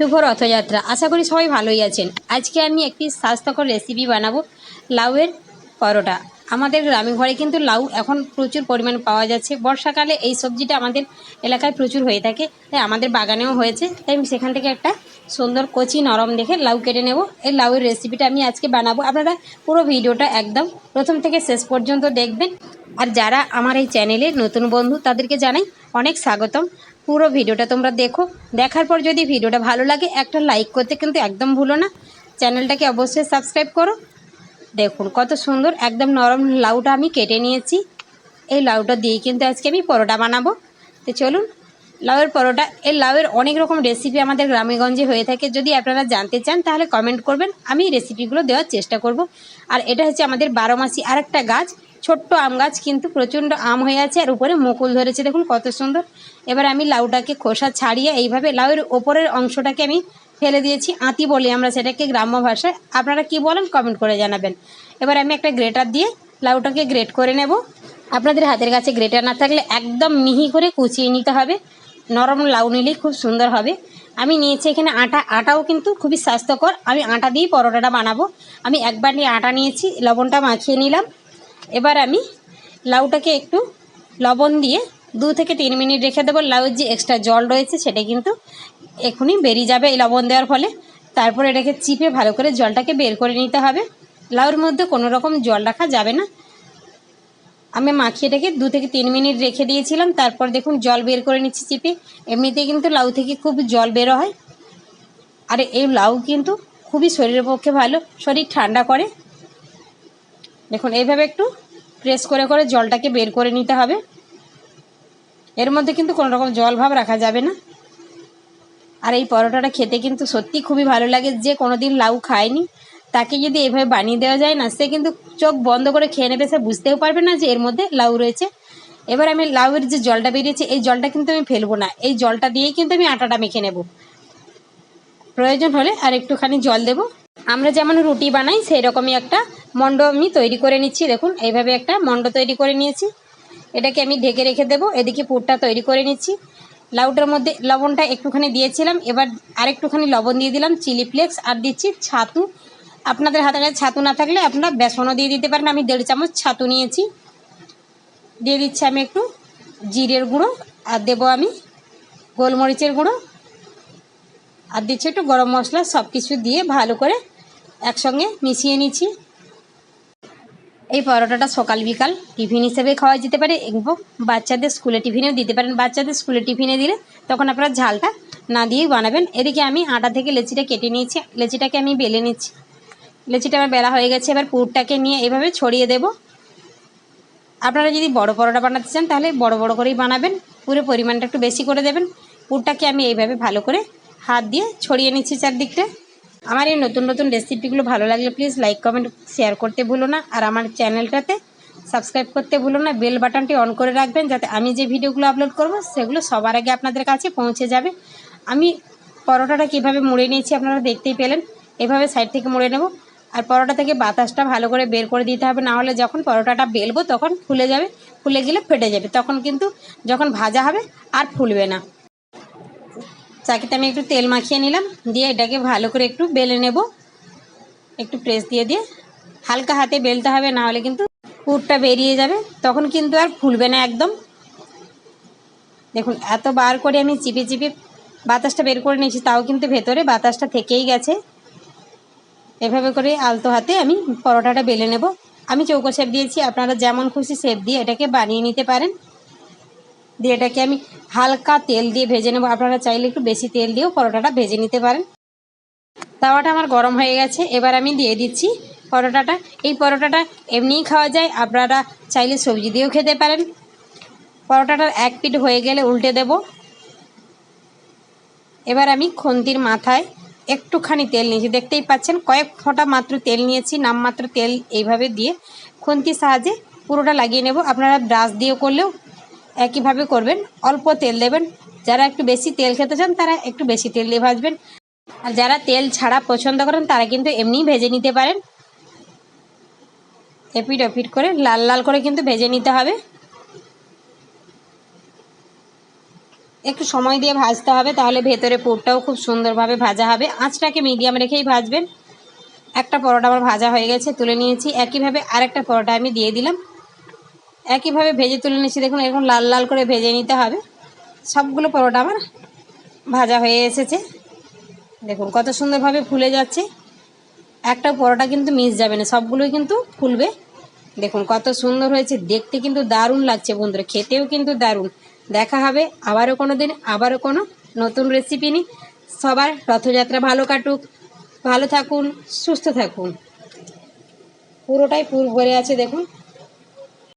শুভ রথযাত্রা। আশা করি সবাই ভালোই আছেন। আজকে আমি একটি স্বাস্থ্যকর রেসিপি বানাবো, লাউয়ের পরোটা। আমাদের গ্রামে ঘরে কিন্তু লাউ এখন প্রচুর পরিমাণ পাওয়া যাচ্ছে। বর্ষাকালে এই সবজিটা আমাদের এলাকায় প্রচুর হয়ে থাকে, তাই আমাদের বাগানেও হয়েছে। তাই আমি সেখান থেকে একটা সুন্দর কচি নরম দেখে লাউ কেটে নেব। এই লাউয়ের রেসিপিটা আমি আজকে বানাবো। আপনারা পুরো ভিডিওটা একদম প্রথম থেকে শেষ পর্যন্ত দেখবেন। আর যারা আমার এই চ্যানেলে নতুন বন্ধু, তাদেরকে জানাই অনেক স্বাগতম। পুরো ভিডিওটা তোমরা দেখো। দেখার পর যদি ভিডিওটা ভালো লাগে, একটা লাইক করতে কিন্তু একদম ভুলো না। চ্যানেলটাকে অবশ্যই সাবস্ক্রাইব করো। দেখুন কত সুন্দর, একদম নরম লাউটা আমি কেটে নিয়েছি। এই লাউটা দিয়েই কিন্তু আজকে আমি পরোটা বানাবো। তো চলুন, লাউয়ের পরোটা, এই লাউয়ের অনেক রকম রেসিপি আমাদের গ্রামেগঞ্জে হয়ে থাকে। যদি আপনারা জানতে চান, তাহলে কমেন্ট করবেন। আমি রেসিপিগুলো দেওয়ার চেষ্টা করব। আর এটা হচ্ছে আমাদের বারো মাসি আর একটা গাছ। ছোট্ট আম গাছ, কিন্তু প্রচণ্ড আম হয়ে আছে আর উপরে মুকুল ধরেছে। দেখুন কত সুন্দর। এবার আমি লাউটাকে খোসা ছাড়িয়ে এইভাবে লাউয়ের ওপরের অংশটাকে আমি ফেলে দিয়েছি, আঁতি বলি আমরা সেটাকে গ্রাম্য ভাষায়। আপনারা কি বলেন কমেন্ট করে জানাবেন। এবার আমি একটা গ্রেটার দিয়ে লাউটাকে গ্রেট করে নেব। আপনাদের হাতের কাছে গ্রেটার না থাকলে একদম মিহি করে কুচিয়ে নিতে হবে। নরম লাউ নিলেই খুব সুন্দর হবে। আমি নিয়েছি এখানে আটা। আটাও কিন্তু খুবই স্বাস্থ্যকর। আমি আটা দিয়েই পরোটাটা বানাবো। আমি একবার নিয়ে আটা নিয়েছি, লবণটা মাখিয়ে নিলাম। এবার আমি লাউটাকে একটু লবণ দিয়ে দু থেকে তিন মিনিট রেখে দেবো। লাউয়ের যে এক্সট্রা জল রয়েছে সেটা কিন্তু এখনই বেরিয়ে যাবে এই লবণ দেওয়ার ফলে। তারপরে এটাকে চিপে ভালো করে জলটাকে বের করে নিতে হবে। লাউর মধ্যে কোনো রকম জল রাখা যাবে না। আমি মাখিয়ে এটাকে দু থেকে তিন মিনিট রেখে দিয়েছিলাম। তারপর দেখুন জল বের করে নিচ্ছি চিপে। এমনিতেই কিন্তু লাউ থেকে খুব জল বেরো হয়। আর এই লাউ কিন্তু খুবই শরীরের পক্ষে ভালো। শরীর ঠান্ডা করে। দেখুন, এইভাবে একটু প্রেস করে করে জলটাকে বের করে নিতে হবে। এর মধ্যে কিন্তু কোনো রকম জল ভাব রাখা যাবে না। আর এই পরোটাটা খেতে কিন্তু সত্যি খুবই ভালো লাগে। যে কোনো দিন লাউ খায়নি, তাকে যদি এভাবে বানিয়ে দেওয়া যায় না, সে কিন্তু চোখ বন্ধ করে খেয়ে নেবে, সে বুঝতেও পারবে না যে এর মধ্যে লাউ রয়েছে। এবার আমি লাউয়ের যে জলটা বেরিয়েছে, এই জলটা কিন্তু আমি ফেলব না। এই জলটা দিয়েই কিন্তু আমি আটাটা মেখে নেব। প্রয়োজন হলে আর একটুখানি জল দেব। আমরা যেমন রুটি বানাই সেই রকমই একটা মণ্ড আমি তৈরি করে নিচ্ছি, দেখুন, এইভাবে একটা মণ্ড তৈরি করে নিয়েছি। এটাকে আমি ঢেকে রেখে দেবো, এদিকে পুরটা তৈরি করে নিচ্ছি। লাউটার মধ্যে লবণটা একটুখানি দিয়েছিলাম, এবার আরেকটুখানি লবণ দিয়ে দিলাম, চিলি ফ্লেক্স, আর দিচ্ছি ছাতু। আপনাদের হাতে ছাতু না থাকলে আপনারা বেসনও দিয়ে দিতে পারেন, আমি দেড় চামচ ছাতু নিয়েছি। দিয়ে দিচ্ছি আমি একটু জিরের গুঁড়ো, আর দেবো আমি গোলমরিচের গুঁড়ো। আর দিচ্ছি একটু গরম মশলা সব কিছু দিয়ে ভালো করে একসঙ্গে মিশিয়ে নিচ্ছি। এই পরোটাটা সকাল বিকাল টিফিন হিসেবে খাওয়া যেতে পারে এবং বাচ্চাদের স্কুলে টিফিনেও দিতে পারেন। বাচ্চাদের স্কুলে টিফিনে দিলে তখন আপনারা ঝালটা না দিয়েই বানাবেন। এদিকে আমি আটা থেকে লেচিটা কেটে নিয়েছি। লেচিটাকে আমি বেলে নিচ্ছি। লেচিটা আমার বেলা হয়ে গেছে। এবার পুরটাকে নিয়ে এভাবে ছড়িয়ে দেব। আপনারা যদি বড় পরোটা বানাতে চান তাহলে বড় বড় করেই বানাবেন। পুরো পরিমাণটা একটু বেশি করে দেবেন। পুরটাকে আমি এইভাবে ভালো করে হাত দিয়ে ছড়িয়ে নিচ্ছি চারদিকটা। আমার এই নতুন নতুন রেসিপিগুলো ভালো লাগলে প্লিজ লাইক কমেন্ট শেয়ার করতে ভুলো না। আর আমার চ্যানেলটাতে সাবস্ক্রাইব করতে ভুলো না। বেল বাটনটি অন করে রাখবেন যাতে আমি যে ভিডিওগুলো আপলোড করব, সেগুলো সবার আগে আপনাদের কাছে পৌঁছে যাবে। আমি পরোটাটা কীভাবে মুড়ে নিয়েছি আপনারা দেখতেই পেলেন। এভাবে সাইড থেকে মুড়ে নেব। আর পরোটা থেকে বাতাসটা ভালো করে বের করে দিতে হবে। না হলে যখন পরোটাটা বেলবো তখন ফুলে যাবে, ফুলে গেলে ফেটে যাবে। তখন কিন্তু যখন ভাজা হবে আর ফুলবে না। চাকিতে আমি একটু তেল মাখিয়ে নিলাম, দিয়ে এটাকে ভালো করে একটু বেলে নেব। একটু প্রেস দিয়ে দিয়ে। হালকা হাতে বেলতে হবে, না হলে কিন্তু পুরটা বেরিয়ে যাবে। তখন কিন্তু আর ফুলবে না একদম। দেখুন, এত বার করে আমি চিপে চিপে বাতাসটা বের করে নিয়েছি, তাও কিন্তু ভেতরে বাতাসটা থেকেই গেছে। এভাবে করে আলতো হাতে আমি পরোটাটা বেলে নেব। আমি চৌকো শেপ দিয়েছি, আপনারা যেমন খুশি শেপ দিয়ে এটাকে বানিয়ে নিতে পারেন। দিয়ে এটাকে আমি হালকা তেল দিয়ে ভেজে নেব। আপনারা চাইলে একটু বেশি তেল দিয়েও পরোটাটা ভেজে নিতে পারেন। তাওয়াটা আমার গরম হয়ে গেছে। এবার আমি দিয়ে দিচ্ছি পরোটাটা। এই পরোটাটা এমনিই খাওয়া যায়। আপনারা চাইলে সবজি দিয়েও খেতে পারেন। পরোটাটার এক পিঠ হয়ে গেলে উল্টে দেব। এবার আমি খন্তির মাথায় একটুখানি তেল নিয়েছি। দেখতেই পাচ্ছেন, কয়েক ফোঁটা মাত্র তেল নিয়েছি। নামমাত্র তেল এইভাবে দিয়ে খন্তির সাহায্যে পুরোটা লাগিয়ে নেব। আপনারা ব্রাশ দিয়ে করলেও একইভাবে করবেন। অল্প তেল দেবেন। যারা একটু বেশি তেল খেতে চান, তারা একটু বেশি তেল দিয়ে ভাজবেন। আর যারা তেল ছাড়া পছন্দ করেন, তারা কিন্তু এমনিই ভেজে নিতে পারেন। এপিট ওপিট করে, লাল লাল করে কিন্তু ভেজে নিতে হবে। একটু সময় দিয়ে ভাজতে হবে, তাহলে ভেতরে পুরটাও খুব সুন্দরভাবে ভাজা হবে। আঁচটাকে মিডিয়াম রেখেই ভাজবেন। একটা পরোটা আমার ভাজা হয়ে গেছে, তুলে নিয়েছি। একইভাবে আরেকটা পরোটা আমি দিয়ে দিলাম। একইভাবে ভেজে তুলে নিয়েছি দেখুন, এরকম লাল লাল করে ভেজে নিতে হবে। সবগুলো পরোটা আমার ভাজা হয়ে এসেছে। দেখুন, কত সুন্দরভাবে ফুলে যাচ্ছে। একটা পরোটা কিন্তু মিস যাবে না, সবগুলোই কিন্তু ফুলবে। দেখুন, কত সুন্দর হয়েছে। দেখতে কিন্তু দারুণ লাগছে বন্ধুরা, খেতেও কিন্তু দারুণ। দেখা হবে আবারও কোনো দিন আবারও কোনো নতুন রেসিপি নিই সবার রথযাত্রা ভালো কাটুক, ভালো থাকুন, সুস্থ থাকুন। পুরোটাই পুর ভরে আছে, দেখুন।